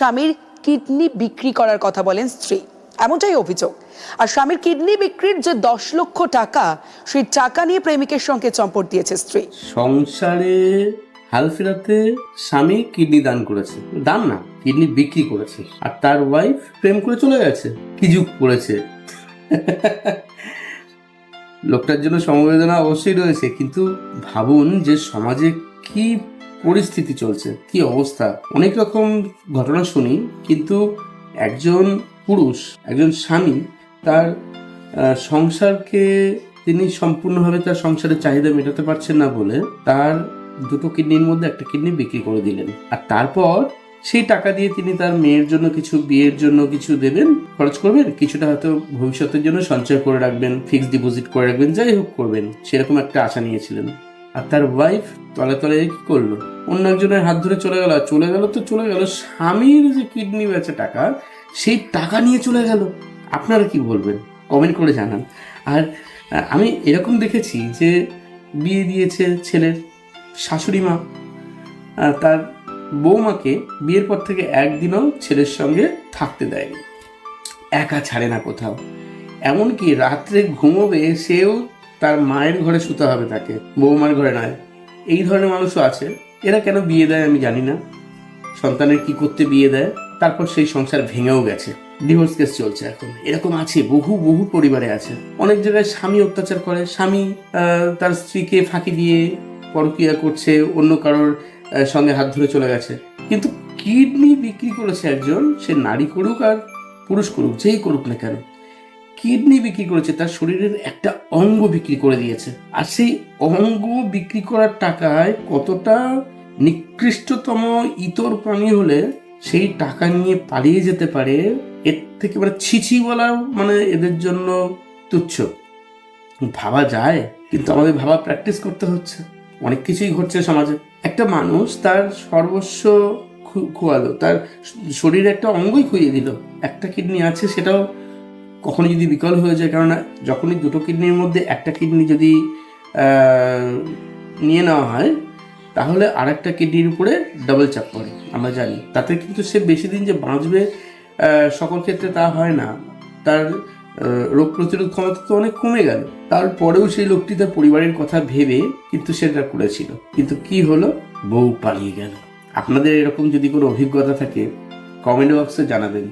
স্বামীর কিডনি বিক্রি করার কথা বলেন স্ত্রী। এমনটাই অভিযোগ। আর স্বামীর কিডনি বিক্রির যে দশ লক্ষ টাকা, সেই টাকা নিয়ে প্রেমিকের সঙ্গে চম্পট দিয়েছে স্ত্রী। সংসারে হাল ফেরাতে স্বামী কিডনি দান করেছে। দান না, কিডনি বিক্রি করেছে। আর তার ওয়াইফ প্রেম করে চলে গেছে। কি যুগ করেছে লোকটার জন্য সমবেদনা অবশ্যই রয়েছে। কিন্তু ভাবুন যে সমাজে কি পরিস্থিতি চলছে, কি অবস্থা? অনেক রকম ঘটনা শুনি, কিন্তু একজন পুরুষ, একজন স্বামী তার সংসারকে তিনি সম্পূর্ণভাবে তার সংসারের চাহিদা মেটাতে পারছেন না বলে তার দুটো কিডনির মধ্যে একটা কিডনি বিক্রি করে দিলেন। আর তারপর সেই টাকা দিয়ে তিনি তার মেয়ের জন্য কিছু, বিয়ের জন্য কিছু দেবেন, খরচ করবেন, কিছুটা হয়তো ভবিষ্যতের জন্য সঞ্চয় করে রাখবেন ফিক্সড ডিপোজিট করে রাখবেন, যাই হোক করবেন, সেরকম একটা আশা নিয়েছিলেন। আর তার ওয়াইফ তলে তলে কি করল? অন্য একজনের হাত ধরে চলে গেল চলে গেল তো চলে গেল স্বামীর যে কিডনি বেচে টাকা, সেই টাকা নিয়ে চলে গেল। আপনারা কি বলবেন? কমেন্ট করে জানান। আর আমি এরকম দেখেছি যে বিয়ে দিয়েছে ছেলের শাশুড়ি মা তার বৌমাকে বিয়ের পর থেকে একদিনও ছেলের সঙ্গে থাকতে দেয়নি। একা ছাড়ে না কোথাও। এমনকি রাত্রে ঘুমোবে সেও তার মায়ের ঘরে শুতে হবে তাকে, বৌমার ঘরে নয়। এই ধরনের মানুষও আছে। এরা কেন বিয়ে দেয় আমি জানি না। সন্তানের কি করতে বিয়ে দেয়, তারপর সেই সংসার ভেঙেও গেছে। ডিভোর্স কেস চলছে এখন। এরকম আছে, বহু বহু পরিবারে আছে। অনেক জায়গায় স্বামী অত্যাচার করে। স্বামী তার স্ত্রীকে ফাঁকি দিয়ে পরকিয়া করছে, অন্য কারোর সঙ্গে হাত ধরে চলে গেছে। কিন্তু কিডনি বিক্রি করেছে একজন, সে নারী করুক আর পুরুষ করুক, যেই করুক না কেন। কিডনি বিক্রি করেছে, তার শরীরের একটা অঙ্গ বিক্রি করে দিয়েছে। আর সেই অঙ্গ বিক্রি করার টাকায় কতটা নিকৃষ্টতম ইতর প্রাণী হলে সেই টাকা নিয়ে পালিয়ে যেতে পারে, এর থেকে মানে ছিছি বলা মানে এদের জন্য তুচ্ছ। ভাবা যায়, কিন্তু আমাদের ভাবা প্র্যাকটিস করতে হচ্ছে। অনেক কিছুই ঘটছে সমাজে। একটা মানুষ তার সর্বস্ব খোয়ালো, তার শরীরে একটা অঙ্গই খুইয়ে দিল। একটা কিডনি আছে, সেটাও কখনো যদি বিকল হয়ে যায়, কেননা যখনই দুটো কিডনির মধ্যে একটা কিডনি যদি নিয়ে নেওয়া হয়, তাহলে আর একটা কিডনির উপরে ডাবল চাপ পড়ে, আমরা জানি। তাতে কিন্তু সে বেশি দিন যে বাঁচবে সকল ক্ষেত্রে তা হয় না। তার রোগ প্রতিরোধ ক্ষমতা তো অনেক কমে গেল। তারপরেও সেই লোকটি তার পরিবারের কথা ভেবে কিন্তু সেটা করেছিল। কিন্তু কি হলো? বউ পালিয়ে গেল। আপনাদের এরকম যদি কোনো অভিজ্ঞতা থাকে কমেন্ট বক্সে জানাবেন।